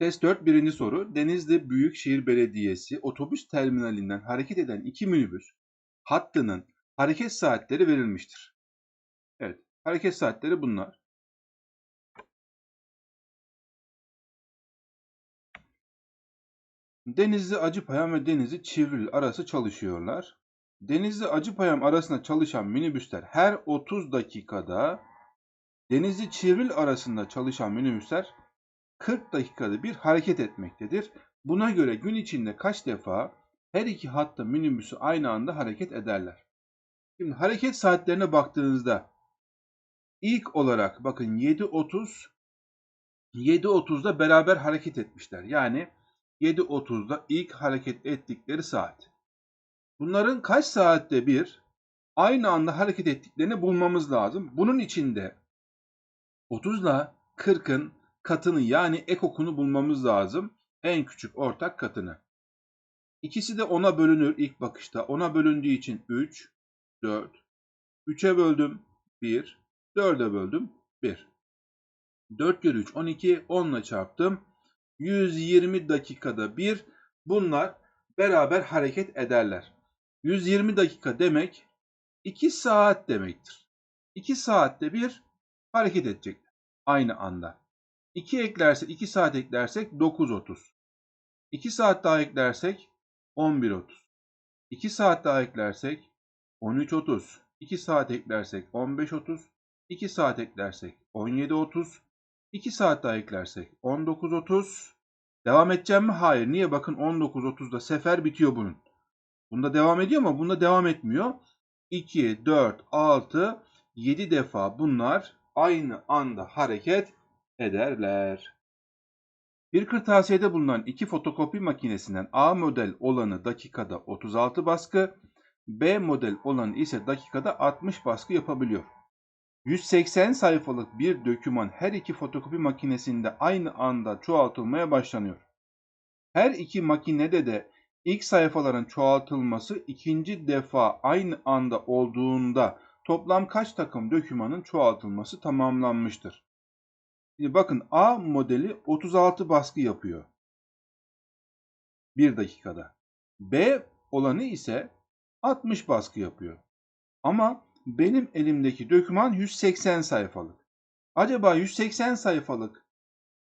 Test 4 birinci soru. Denizli Büyükşehir Belediyesi otobüs terminalinden hareket eden iki minibüs hattının hareket saatleri verilmiştir. Evet, hareket saatleri bunlar. Denizli Acıpayam ve Denizli Çivril arası çalışıyorlar. Denizli Acıpayam arasında çalışan minibüsler her 30 dakikada Denizli Çivril arasında çalışan minibüsler 40 dakikada bir hareket etmektedir. Buna göre gün içinde kaç defa her iki hatta minibüsü aynı anda hareket ederler? Şimdi hareket saatlerine baktığınızda ilk olarak bakın 7.30 7.30'da beraber hareket etmişler. Yani 7.30'da ilk hareket ettikleri saat. Bunların kaç saatte bir aynı anda hareket ettiklerini bulmamız lazım. Bunun içinde 30 ile 40'ın katını yani ekokunu bulmamız lazım. En küçük ortak katını. İkisi de 10'a bölünür ilk bakışta. 10'a bölündüğü için 3, 4. 3'e böldüm 1, 4'e böldüm 1. 4 kere 3 12, 10 ile çarptım. 120 dakikada bir bunlar beraber hareket ederler. 120 dakika demek 2 saat demektir. 2 saatte bir hareket edecekler aynı anda. 2 eklersek 2 saat eklersek 9.30. 2 saat daha eklersek 11.30. 2 saat daha eklersek 13.30. 2 saat eklersek 15.30. 2 saat eklersek 17.30. 2 saat daha eklersek 19.30. Devam edeceğim mi? Hayır. Niye? Bakın 19.30'da sefer bitiyor bunun. Bunda devam ediyor ama bunda devam etmiyor. 2, 4, 6, 7 defa bunlar aynı anda hareket ederler. Bir kırtasiyede bulunan iki fotokopi makinesinden A model olanı dakikada 36 baskı, B model olanı ise dakikada 60 baskı yapabiliyor. 180 sayfalık bir döküman her iki fotokopi makinesinde aynı anda çoğaltılmaya başlanıyor. Her iki makinede de ilk sayfaların çoğaltılması ikinci defa aynı anda olduğunda toplam kaç takım dökümanın çoğaltılması tamamlanmıştır? Şimdi bakın A modeli 36 baskı yapıyor. 1 dakikada. B olanı ise 60 baskı yapıyor. Ama benim elimdeki döküman 180 sayfalık. Acaba 180 sayfalık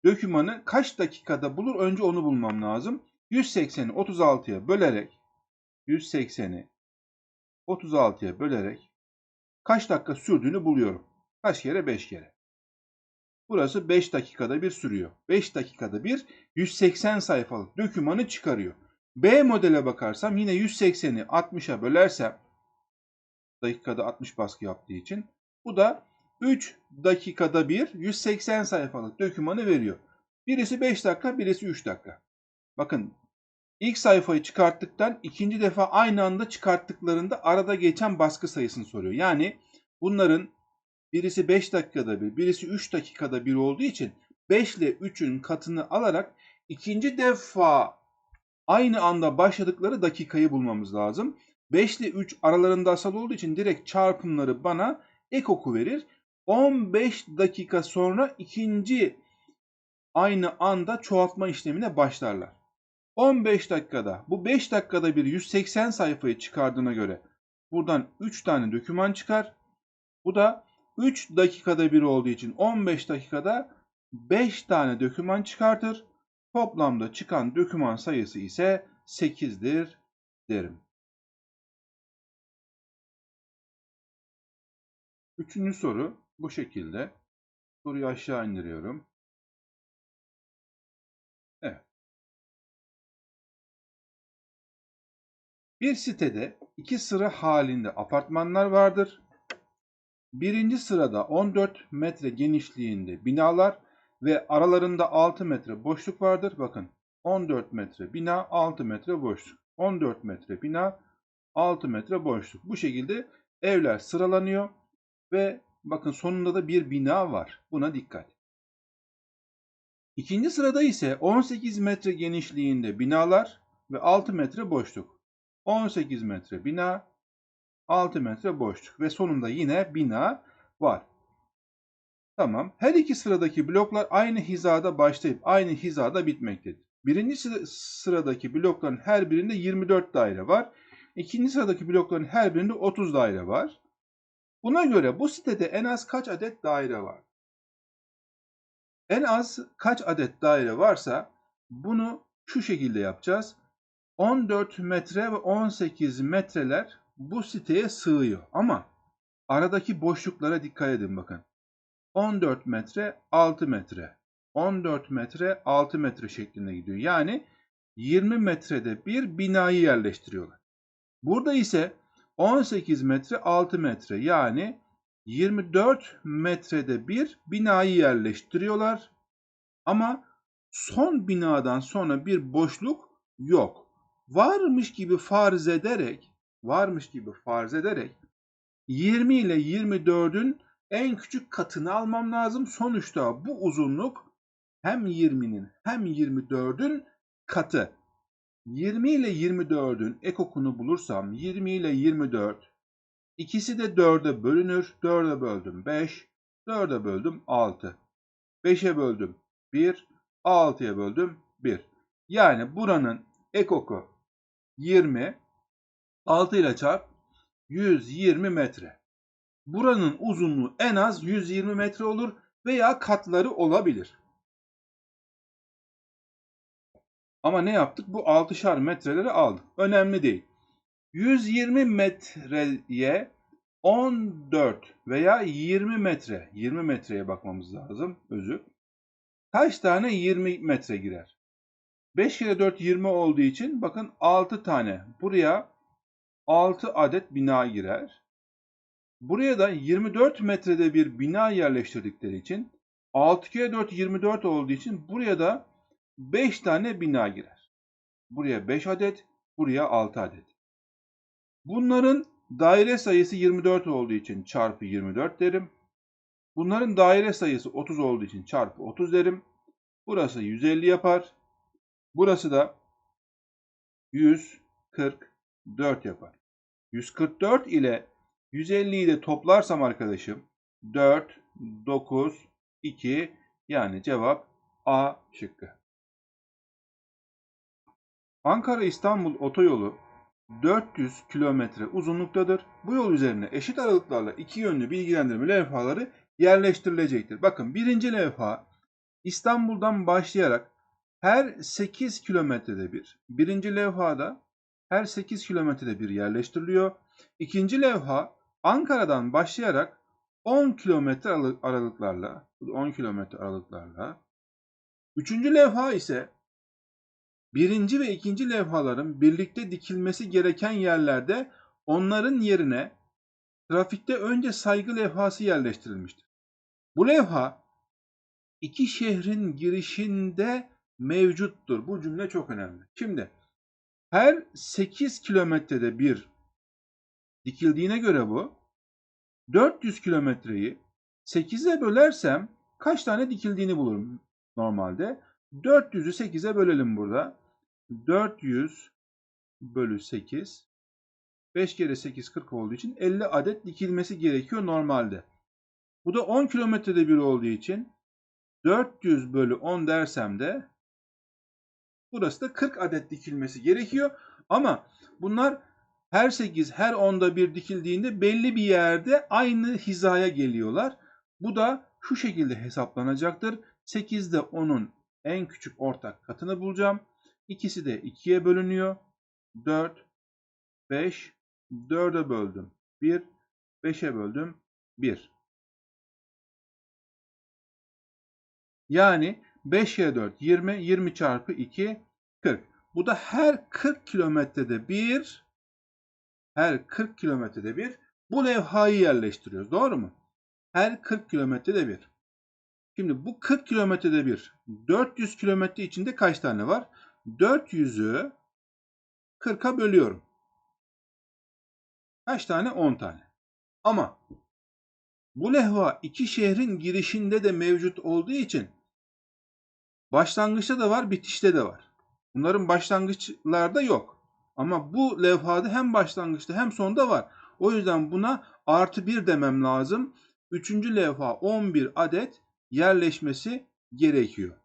dökümanı kaç dakikada bulur? Önce onu bulmam lazım. 180'i 36'ya bölerek 180'i 36'ya bölerek kaç dakika sürdüğünü buluyorum. Kaç kere? 5 kere. Burası 5 dakikada bir sürüyor. 5 dakikada bir 180 sayfalık dokümanı çıkarıyor. B modele bakarsam yine 180'i 60'a bölersem dakikada 60 baskı yaptığı için bu da 3 dakikada bir 180 sayfalık dokümanı veriyor. Birisi 5 dakika, birisi 3 dakika. Bakın ilk sayfayı çıkarttıktan ikinci defa aynı anda çıkarttıklarında arada geçen baskı sayısını soruyor. Yani bunların Birisi 5 dakikada bir, birisi 3 dakikada bir olduğu için 5 ile 3'ün katını alarak ikinci defa aynı anda başladıkları dakikayı bulmamız lazım. 5 ile 3 aralarında asal olduğu için direkt çarpımları bana ek oku verir. 15 dakika sonra ikinci aynı anda çoğaltma işlemine başlarlar. 15 dakikada bu 5 dakikada bir 180 sayfayı çıkardığına göre buradan 3 tane doküman çıkar. Bu da 3 dakikada bir olduğu için 15 dakikada 5 tane döküman çıkartır. Toplamda çıkan döküman sayısı ise 8'dir derim. Üçüncü soru bu şekilde. Soruyu aşağı indiriyorum. Evet. Bir sitede iki sıra halinde apartmanlar vardır. Birinci sırada 14 metre genişliğinde binalar ve aralarında 6 metre boşluk vardır. Bakın 14 metre bina 6 metre boşluk. 14 metre bina 6 metre boşluk. Bu şekilde evler sıralanıyor ve bakın sonunda da bir bina var. Buna dikkat. İkinci sırada ise 18 metre genişliğinde binalar ve 6 metre boşluk. 18 metre bina, 6 metre boşluk ve sonunda yine bina var. Tamam. Her iki sıradaki bloklar aynı hizada başlayıp aynı hizada bitmektedir. Birinci sıra- sıradaki blokların her birinde 24 daire var. İkinci sıradaki blokların her birinde 30 daire var. Buna göre bu sitede en az kaç adet daire var? En az kaç adet daire varsa bunu şu şekilde yapacağız. 14 metre ve 18 metreler bu siteye sığıyor. Ama aradaki boşluklara dikkat edin bakın. 14 metre 6 metre. 14 metre 6 metre şeklinde gidiyor. Yani 20 metrede bir binayı yerleştiriyorlar. Burada ise 18 metre 6 metre yani 24 metrede bir binayı yerleştiriyorlar. Ama son binadan sonra bir boşluk yok. Varmış gibi farz ederek, varmış gibi farz ederek 20 ile 24'ün en küçük katını almam lazım. Sonuçta bu uzunluk hem 20'nin hem 24'ün katı. 20 ile 24'ün ekokunu bulursam 20 ile 24 ikisi de 4'e bölünür. 4'e böldüm 5, 4'e böldüm 6. 5'e böldüm 1, 6'ya böldüm 1. Yani buranın ekoku 20, 6 ile çarp 120 metre. Buranın uzunluğu en az 120 metre olur veya katları olabilir. Ama ne yaptık? Bu 6'şar metreleri aldık. Önemli değil. 120 metreye 14 veya 20 metre, 20 metreye bakmamız lazım. Özür. Kaç tane 20 metre girer? 5 kere 4 20 olduğu için bakın 6 tane. Buraya 6 adet bina girer. Buraya da 24 metrede bir bina yerleştirdikleri için 6 kere 4 24 olduğu için buraya da 5 tane bina girer. Buraya 5 adet, buraya 6 adet. Bunların daire sayısı 24 olduğu için çarpı 24 derim. Bunların daire sayısı 30 olduğu için çarpı 30 derim. Burası 150 yapar. Burası da 144 yapar. 144 ile 150'yi de toplarsam arkadaşım 4, 9, 2 yani cevap A şıkkı. Ankara-İstanbul otoyolu 400 kilometre uzunluktadır. Bu yol üzerine eşit aralıklarla iki yönlü bilgilendirme levhaları yerleştirilecektir. Bakın birinci levha İstanbul'dan başlayarak her 8 kilometrede bir. Birinci levhada her 8 kilometrede bir yerleştiriliyor. İkinci levha Ankara'dan başlayarak 10 kilometre aralıklarla 10 kilometre aralıklarla. Üçüncü levha ise birinci ve ikinci levhaların birlikte dikilmesi gereken yerlerde onların yerine trafikte önce saygı levhası yerleştirilmiştir. Bu levha iki şehrin girişinde mevcuttur. Bu cümle çok önemli. Şimdi her 8 kilometrede bir dikildiğine göre bu 400 kilometreyi 8'e bölersem kaç tane dikildiğini bulurum normalde. 400'ü 8'e bölelim burada. 400 bölü 8 5 kere 8 40 olduğu için 50 adet dikilmesi gerekiyor normalde. Bu da 10 kilometrede bir olduğu için 400 bölü 10 dersem de burası da 40 adet dikilmesi gerekiyor. Ama bunlar her 8, her 10'da bir dikildiğinde belli bir yerde aynı hizaya geliyorlar. Bu da şu şekilde hesaplanacaktır. 8'de 10'un en küçük ortak katını bulacağım. İkisi de 2'ye bölünüyor. 4, 5, 4'e böldüm. 1, 5'e böldüm. 1. Yani 5 kere 4 20, 20 çarpı 2 40. Bu da her 40 kilometrede bir her 40 kilometrede bir bu levhayı yerleştiriyoruz. Doğru mu? Her 40 kilometrede bir. Şimdi bu 40 kilometrede bir 400 kilometre içinde kaç tane var? 400'ü 40'a bölüyorum. Kaç tane? 10 tane. Ama bu levha iki şehrin girişinde de mevcut olduğu için başlangıçta da var, bitişte de var. Bunların başlangıçlarda yok. Ama bu levhada hem başlangıçta hem sonda var. O yüzden buna artı bir demem lazım. Üçüncü levha 11 adet yerleşmesi gerekiyor.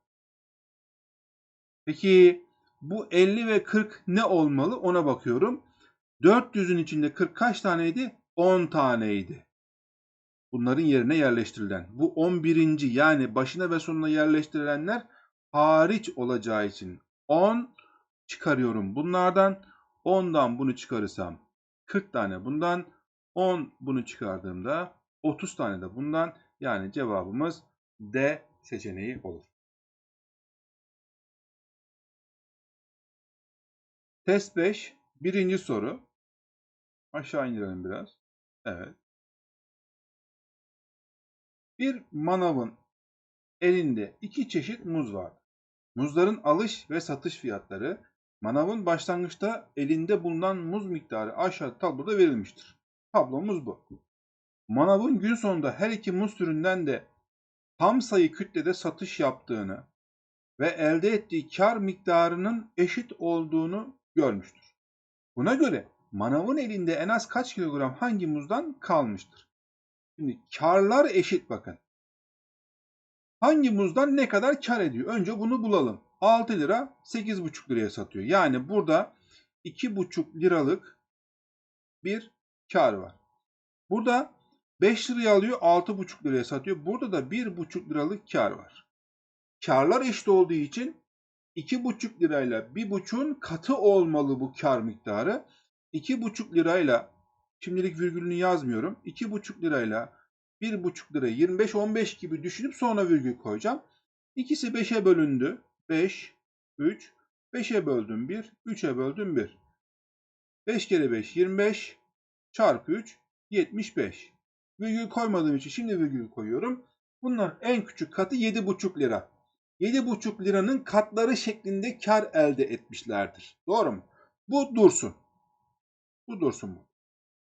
Peki bu 50 ve 40 ne olmalı ona bakıyorum. 400'ün içinde 40 kaç taneydi? 10 taneydi. Bunların yerine yerleştirilen. Bu 11. yani başına ve sonuna yerleştirilenler hariç olacağı için 10 çıkarıyorum bunlardan. 10'dan bunu çıkarırsam 40 tane bundan. 10 bunu çıkardığımda 30 tane de bundan. Yani cevabımız D seçeneği olur. Test 5. Birinci soru. Aşağı indirelim biraz. Evet. Bir manavın elinde iki çeşit muz var. Muzların alış ve satış fiyatları manavın başlangıçta elinde bulunan muz miktarı aşağı tabloda verilmiştir. Tablomuz bu. Manavın gün sonunda her iki muz türünden de tam sayı kütlede satış yaptığını ve elde ettiği kar miktarının eşit olduğunu görmüştür. Buna göre manavın elinde en az kaç kilogram hangi muzdan kalmıştır? Şimdi karlar eşit bakın. Hangi muzdan ne kadar kar ediyor? Önce bunu bulalım. 6 lira 8,5 liraya satıyor. Yani burada 2,5 liralık bir kar var. Burada 5 liraya alıyor 6,5 liraya satıyor. Burada da 1,5 liralık kar var. Karlar eşit olduğu için 2,5 lirayla 1,5'un katı olmalı bu kar miktarı. 2,5 lirayla şimdilik virgülünü yazmıyorum. 2,5 lirayla 1,5 lira 25 15 gibi düşünüp sonra virgül koyacağım. İkisi 5'e bölündü. 5 3 5'e böldüm 1 3'e böldüm 1. 5 kere 5 25 çarpı 3 75. Virgül koymadığım için şimdi virgül koyuyorum. Bunların en küçük katı 7,5 lira. 7,5 liranın katları şeklinde kar elde etmişlerdir. Doğru mu? Bu dursun. Bu dursun bu.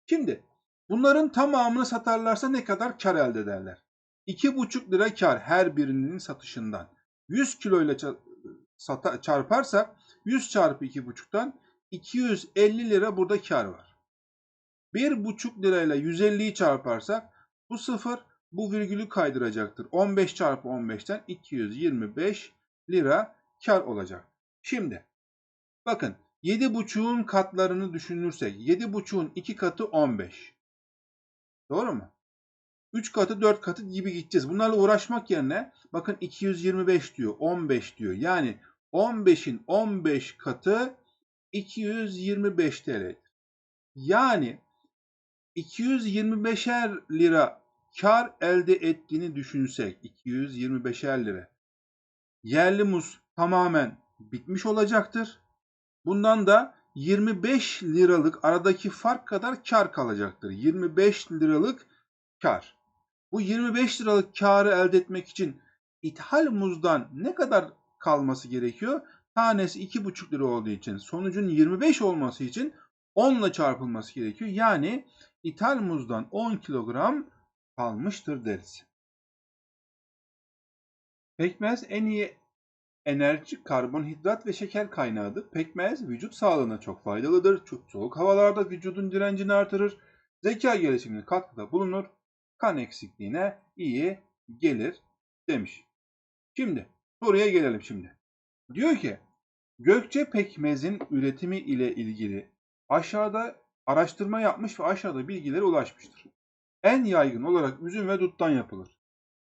Şimdi bunların tamamını satarlarsa ne kadar kar elde ederler? 2,5 lira kar her birinin satışından. 100 kilo ile çarparsak 100 çarpı 2,5'tan 250 lira burada kar var. 1,5 lirayla 150'yi çarparsak bu sıfır bu virgülü kaydıracaktır. 15 çarpı 15'ten 225 lira kar olacak. Şimdi bakın 7,5'un katlarını düşünürsek 7,5'un 2 katı 15. Doğru mu? 3 katı 4 katı gibi gideceğiz. Bunlarla uğraşmak yerine bakın 225 diyor 15 diyor. Yani 15'in 15 katı 225 TL. Yani 225'er lira kar elde ettiğini düşünsek 225'er lira. Yerli muz tamamen bitmiş olacaktır. Bundan da 25 liralık aradaki fark kadar kar kalacaktır. 25 liralık kar. Bu 25 liralık karı elde etmek için ithal muzdan ne kadar kalması gerekiyor? Tanesi 2,5 lira olduğu için sonucun 25 olması için 10 ile çarpılması gerekiyor. Yani ithal muzdan 10 kilogram kalmıştır deriz. Pekmez en iyi enerji, karbonhidrat ve şeker kaynağıdır. Pekmez vücut sağlığına çok faydalıdır. Çok soğuk havalarda vücudun direncini artırır. Zeka gelişimine katkıda bulunur. Kan eksikliğine iyi gelir demiş. Şimdi soruya gelelim şimdi. Diyor ki Gökçe pekmezin üretimi ile ilgili aşağıda araştırma yapmış ve aşağıda bilgilere ulaşmıştır. En yaygın olarak üzüm ve duttan yapılır.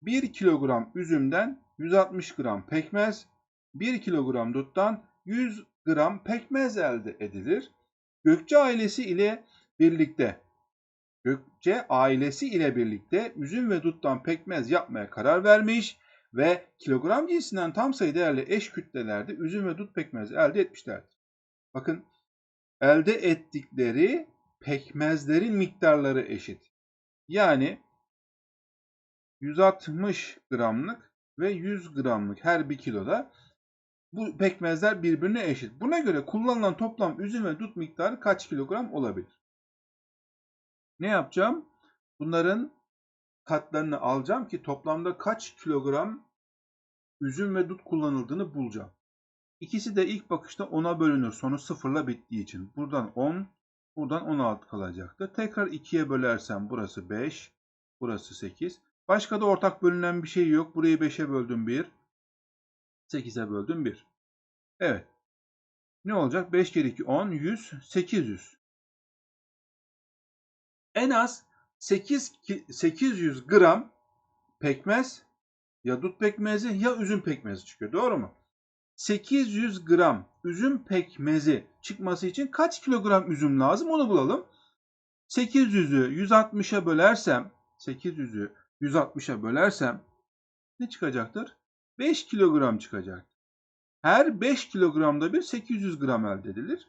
1 kilogram üzümden 160 gram pekmez, 1 kilogram duttan 100 gram pekmez elde edilir. Gökçe ailesi ile birlikte Gökçe ailesi ile birlikte üzüm ve duttan pekmez yapmaya karar vermiş ve kilogram cinsinden tam sayı değerli eş kütlelerde üzüm ve dut pekmez elde etmişlerdir. Bakın elde ettikleri pekmezlerin miktarları eşit. Yani 160 gramlık ve 100 gramlık her bir kiloda bu pekmezler birbirine eşit. Buna göre kullanılan toplam üzüm ve dut miktarı kaç kilogram olabilir? Ne yapacağım? Bunların katlarını alacağım ki toplamda kaç kilogram üzüm ve dut kullanıldığını bulacağım. İkisi de ilk bakışta 10'a bölünür. Sonu sıfırla bittiği için. Buradan 10, buradan 16 kalacaktır. Tekrar 2'ye bölersem burası 5, burası 8. Başka da ortak bölünen bir şey yok. Burayı 5'e böldüm 1. 8'e böldüm 1. Evet. Ne olacak? 5 kere 2 10, 100, 800. En az 8, 800 gram pekmez ya dut pekmezi ya üzüm pekmezi çıkıyor. Doğru mu? 800 gram üzüm pekmezi çıkması için kaç kilogram üzüm lazım onu bulalım. 800'ü 160'a bölersem 800'ü 160'a bölersem ne çıkacaktır? 5 kilogram çıkacak. Her 5 kilogramda bir 800 gram elde edilir.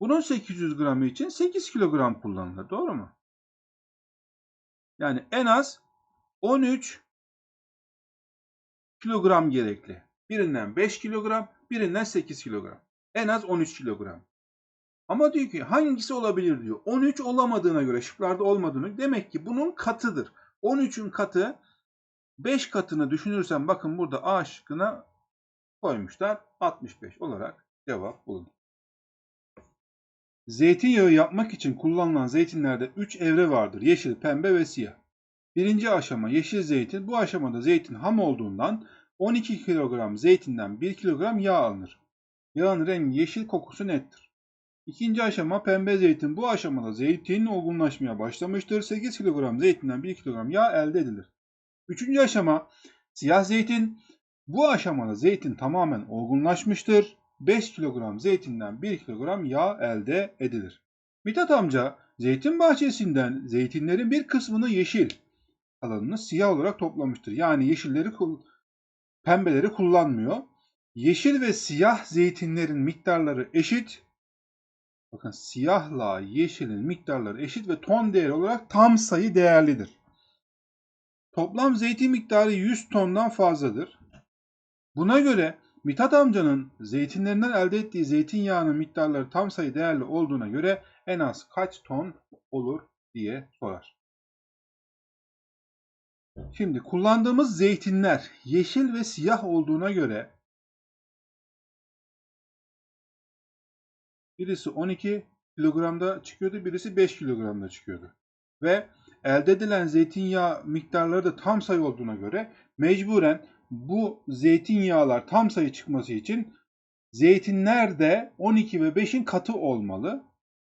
Bunun 800 gramı için 8 kilogram kullanılır. Doğru mu? Yani en az 13 kilogram gerekli. Birinden 5 kilogram, birinden 8 kilogram. En az 13 kilogram. Ama diyor ki hangisi olabilir diyor. 13 olamadığına göre şıklarda olmadığını demek ki bunun katıdır. 13'ün katı 5 katını düşünürsen bakın burada A şıkkına koymuşlar. 65 olarak cevap bulunur. Zeytinyağı yapmak için kullanılan zeytinlerde 3 evre vardır. Yeşil, pembe ve siyah. Birinci aşama yeşil zeytin. Bu aşamada zeytin ham olduğundan 12 kilogram zeytinden 1 kilogram yağ alınır. Yağın rengi yeşil, kokusu nettir. İkinci aşama pembe zeytin. Bu aşamada zeytin olgunlaşmaya başlamıştır. 8 kilogram zeytinden 1 kilogram yağ elde edilir. Üçüncü aşama siyah zeytin. Bu aşamada zeytin tamamen olgunlaşmıştır. 5 kilogram zeytinden 1 kilogram yağ elde edilir. Mithat amca zeytin bahçesinden zeytinlerin bir kısmını yeşil, alanını siyah olarak toplamıştır. Yani yeşilleri, pembeleri kullanmıyor. Yeşil ve siyah zeytinlerin miktarları eşit. Bakın siyahla yeşilin miktarları eşit ve ton değeri olarak tam sayı değerlidir. Toplam zeytin miktarı 100 tondan fazladır. Buna göre Mithat amcanın zeytinlerinden elde ettiği zeytinyağının miktarları tam sayı değerli olduğuna göre en az kaç ton olur diye sorar. Şimdi kullandığımız zeytinler yeşil ve siyah olduğuna göre birisi 12 kilogramda çıkıyordu, birisi 5 kilogramda çıkıyordu. Ve elde edilen zeytinyağı miktarları da tam sayı olduğuna göre mecburen bu zeytinyağlar tam sayı çıkması için zeytinler de 12 ve 5'in katı olmalı.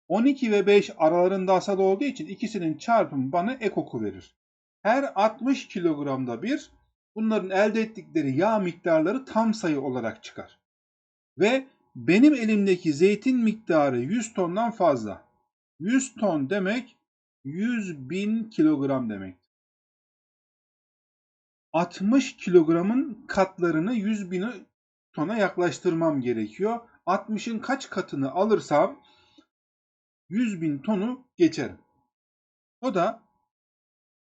12 ve 5 aralarında asal olduğu için ikisinin çarpımı bana ek oku verir. Her 60 kilogramda bir bunların elde ettikleri yağ miktarları tam sayı olarak çıkar. Ve benim elimdeki zeytin miktarı 100 tondan fazla. 100 ton demek 100 bin kilogram demek. 60 kilogramın katlarını 100 bin tona yaklaştırmam gerekiyor. 60'ın kaç katını alırsam 100 bin tonu geçerim. O da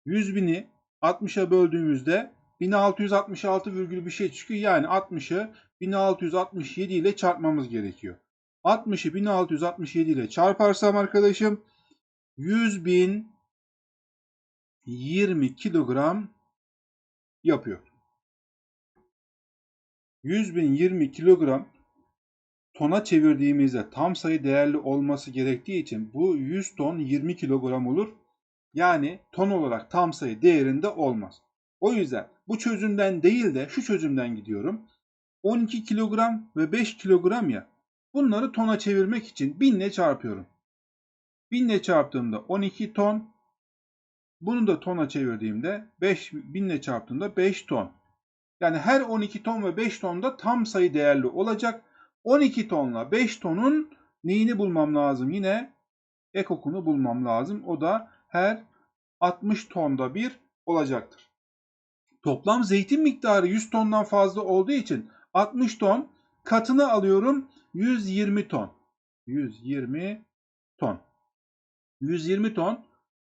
100 bini 60'a böldüğümüzde 1666 virgül bir şey çıkıyor. Yani 60'ı 1667 ile çarpmamız gerekiyor. 60'ı 1667 ile çarparsam arkadaşım 100 bin 20 kilogram yapıyor. 100 bin 20 kilogram tona çevirdiğimizde tam sayı değerli olması gerektiği için bu 100 ton 20 kilogram olur. Yani ton olarak tam sayı değerinde olmaz. O yüzden bu çözümden değil de şu çözümden gidiyorum. 12 kilogram ve 5 kilogram ya. Bunları tona çevirmek için 1000 ile çarpıyorum. 1000 ile çarptığımda 12 ton. Bunu da tona çevirdiğimde 5 1000 ile çarptığımda 5 ton. Yani her 12 ton ve 5 tonda tam sayı değerli olacak. 12 tonla 5 tonun neyini bulmam lazım? Yine ekokunu bulmam lazım. O da her 60 tonda bir olacaktır. Toplam zeytin miktarı 100 tondan fazla olduğu için 60 ton katını alıyorum 120 ton. 120 ton. 120 ton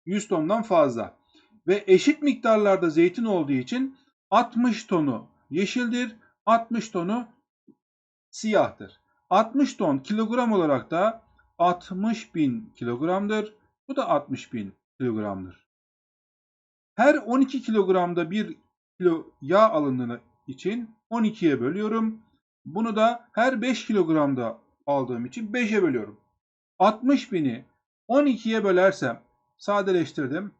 100 tondan fazla. Ve eşit miktarlarda zeytin olduğu için 60 tonu yeşildir, 60 tonu siyahtır. 60 ton kilogram olarak da 60 bin kilogramdır. Bu da 60 bin kilogramdır. Her 12 kilogramda bir kilo yağ alındığını için 12'ye bölüyorum. Bunu da her 5 kilogramda aldığım için 5'e bölüyorum. 60 bini 12'ye bölersem sadeleştirdim.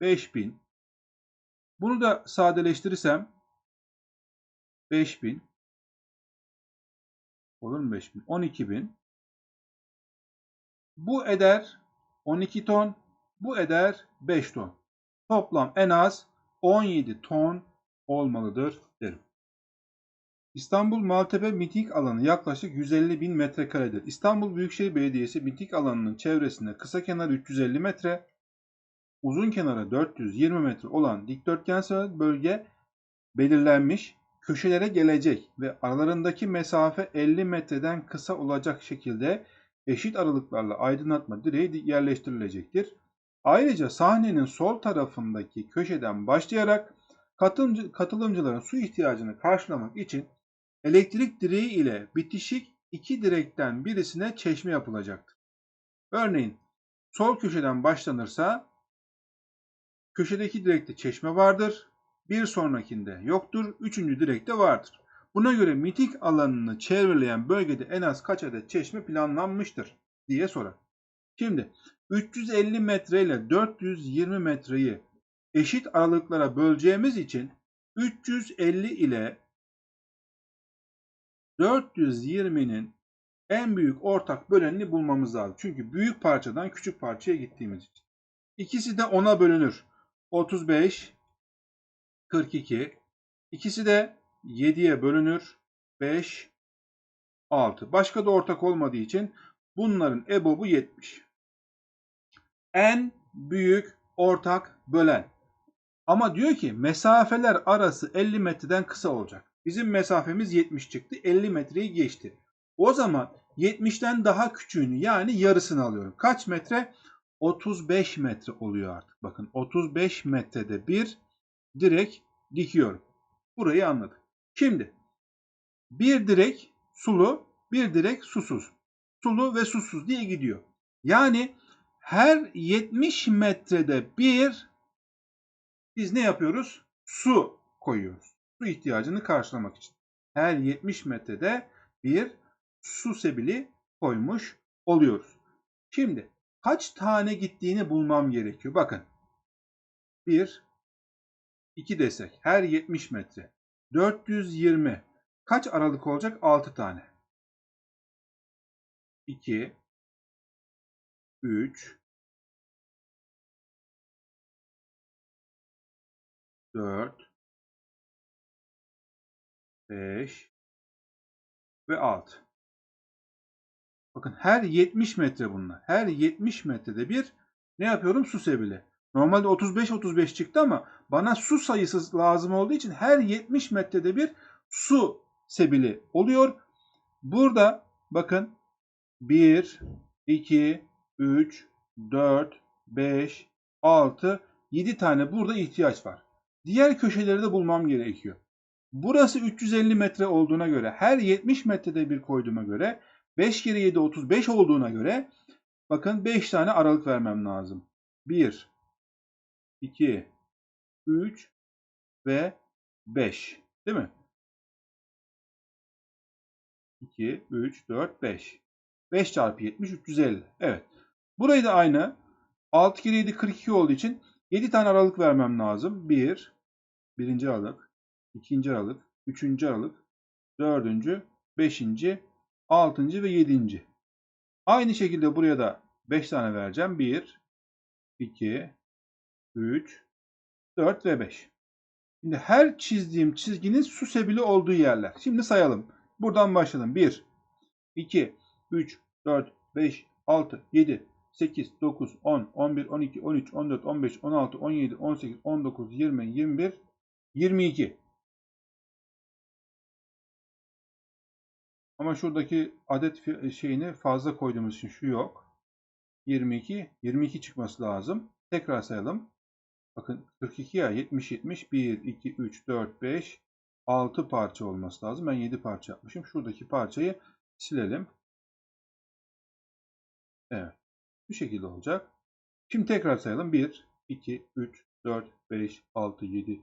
5000 Bunu da sadeleştirirsem 5000 olur mu 5000? 12000 bu eder 12 ton, bu eder 5 ton. Toplam en az 17 ton olmalıdır derim. İstanbul Maltepe miting alanı yaklaşık 150 bin metrekaredir. İstanbul Büyükşehir Belediyesi miting alanının çevresinde kısa kenar 350 metre, uzun kenara 420 metre olan dikdörtgensel bölge belirlenmiş, köşelere gelecek ve aralarındaki mesafe 50 metreden kısa olacak şekilde eşit aralıklarla aydınlatma direği yerleştirilecektir. Ayrıca sahnenin sol tarafındaki köşeden başlayarak katılımcı, katılımcıların su ihtiyacını karşılamak için elektrik direği ile bitişik iki direkten birisine çeşme yapılacaktır. Örneğin sol köşeden başlanırsa köşedeki direkte çeşme vardır, bir sonrakinde yoktur, üçüncü direkte vardır. Buna göre miting alanını çevreleyen bölgede en az kaç adet çeşme planlanmıştır diye sorar. Şimdi 350 metre ile 420 metreyi eşit aralıklara böleceğimiz için 350 ile 420'nin en büyük ortak bölenini bulmamız lazım. Çünkü büyük parçadan küçük parçaya gittiğimiz için. İkisi de 10'a bölünür. 35, 42. İkisi de 7'ye bölünür. 5, 6. Başka da ortak olmadığı için bunların EBOB'u 70. En büyük ortak bölen. Ama diyor ki mesafeler arası 50 metreden kısa olacak. Bizim mesafemiz 70 çıktı. 50 metreyi geçti. O zaman 70'ten daha küçüğünü yani yarısını alıyorum. Kaç metre? 35 metre oluyor artık. Bakın 35 metrede bir direk dikiyorum. Burayı anladık. Şimdi bir direk sulu, bir direk susuz. Sulu ve susuz diye gidiyor. Yani her 70 metrede bir biz ne yapıyoruz? Su koyuyoruz. Su ihtiyacını karşılamak için. Her 70 metrede bir su sebili koymuş oluyoruz. Şimdi kaç tane gittiğini bulmam gerekiyor. Bakın. 1, 2 desek. Her 70 metre. 420. Kaç aralık olacak? 6 tane. 2, 3, 4, 5 ve 6. Bakın her 70 metre bunlar. Her 70 metrede bir ne yapıyorum? Su sebili. Normalde 35-35 çıktı ama bana su sayısı lazım olduğu için her 70 metrede bir su sebili oluyor. Burada bakın 1, 2, 3, 4, 5, 6, 7 tane burada ihtiyaç var. Diğer köşeleri de bulmam gerekiyor. Burası 350 metre olduğuna göre her 70 metrede bir koyduğuma göre 5 kere 7 35 olduğuna göre bakın 5 tane aralık vermem lazım. 1 2 3 ve 5 değil mi? 2 3 4 5 5 çarpı 70 350. Evet. Burayı da aynı. 6 kere 7 42 olduğu için 7 tane aralık vermem lazım. 1 birinci aralık, ikinci aralık, üçüncü aralık, dördüncü, beşinci, altıncı ve yedinci. Aynı şekilde buraya da 5 tane vereceğim. 1, 2, 3, 4 ve 5. Şimdi her çizdiğim çizginin su sebili olduğu yerler. Şimdi sayalım. Buradan başlayalım. 1, 2, 3, 4, 5, 6, 7, 8, 9, 10, 11, 12, 13, 14, 15, 16, 17, 18, 19, 20, 21, 22. Ama şuradaki adet şeyini fazla koyduğumuz için şu yok. 22. 22 çıkması lazım. Tekrar sayalım. Bakın 42 ya 70 70 1 2 3 4 5 6 parça olması lazım. Ben 7 parça yapmışım. Şuradaki parçayı silelim. Evet. Bu şekilde olacak. Şimdi tekrar sayalım. 1 2 3 4 5 6 7